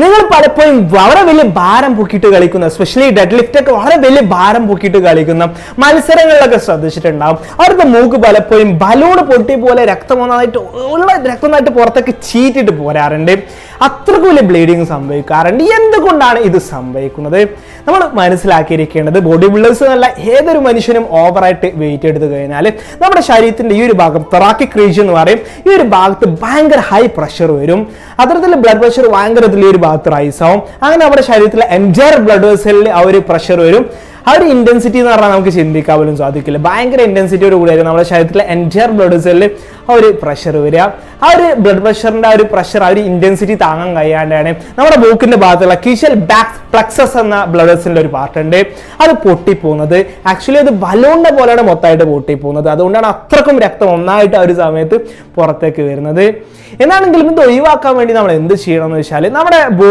നിങ്ങൾ പലപ്പോഴും വളരെ വലിയ ഭാരം പൊക്കിയിട്ട് കളിക്കുന്ന സ്പെഷ്യലി ഡെഡ് ലിഫ്റ്റ് ഒക്കെ വളരെ വലിയ ഭാരം പൊക്കിയിട്ട് കളിക്കുന്ന മത്സരങ്ങളിലൊക്കെ ശ്രദ്ധിച്ചിട്ടുണ്ടാവും. അവരുടെ മൂക്ക് പലപ്പോഴും ബലൂണ് പൊട്ടി പോലെ രക്തം ഒന്നായിട്ട് ഉള്ള രക്തം ഒന്നായിട്ട് പുറത്തേക്ക് ചീറ്റിട്ട് പോരാറുണ്ട്. അത്രയ്ക്ക് വലിയ ബ്ലീഡിങ് സംഭവിക്കാറുണ്ട്. എന്തുകൊണ്ടാണ് ഇത് സംഭവിക്കുന്നത്? നമ്മൾ മനസ്സിലാക്കിയിരിക്കേണ്ടത് ബോഡി ബിൽഡേഴ്സ് എന്നല്ല ഏതൊരു മനുഷ്യനും ഓവറായിട്ട് വെയിറ്റ് എടുത്തു കഴിഞ്ഞാൽ നമ്മുടെ ശരീരത്തിന്റെ ഈ ഒരു ഭാഗം തൊറാക്കി ക്രീജ് എന്ന് പറയും. ഈ ഒരു ഭാഗത്ത് ഭയങ്കര ഹൈ പ്രഷർ വരും. അത്തരത്തിൽ ബ്ലഡ് പ്രഷർ ഭയങ്കരത്തിൽ ഈ ഒരു ഭാഗത്ത് റൈസ് ആവും അങ്ങനെ നമ്മുടെ ശരീരത്തിലെ എൻജയർ ബ്ലഡ് വെസലിൽ ആ ഒരു പ്രഷർ വരും. ആ ഒരു ഇന്റൻസിറ്റി എന്ന് പറഞ്ഞാൽ നമുക്ക് ചിന്തിക്കാൻ പോലും സാധിക്കില്ല. ഭയങ്കര ഇന്റൻസിറ്റിയോട് കൂടിയായിരിക്കും നമ്മുടെ ശരീരത്തിലെ എൻജയർ ബ്ലഡ് സെല്ലിൽ ആ ഒരു പ്രഷർ വരിക. ആ ഒരു ബ്ലഡ് പ്രഷറിന്റെ ആ ഒരു പ്രഷർ ആ ഒരു ഇന്റൻസിറ്റി താങ്ങാൻ കഴിയാണ്ടാണ് നമ്മുടെ മൂക്കിന്റെ ഭാഗത്തുള്ള കിഷൽ ബാക്ക് പ്ലക്സസ് എന്ന ബ്ലഡ് സെല്ലിന്റെ ഒരു പാർട്ടുണ്ട് അത് പൊട്ടിപ്പോകുന്നത്. ആക്ച്വലി അത് ബലൂണിന്റെ പോലെയാണ് മൊത്തമായിട്ട് പൊട്ടിപ്പോകുന്നത്. അതുകൊണ്ടാണ് അത്രക്കും രക്തം ഒന്നായിട്ട് ആ ഒരു സമയത്ത് പുറത്തേക്ക് വരുന്നത്. എന്നാണെങ്കിലും ഇത് ഒഴിവാക്കാൻ വേണ്ടി നമ്മൾ എന്ത് ചെയ്യണം എന്ന് വെച്ചാൽ നമ്മുടെ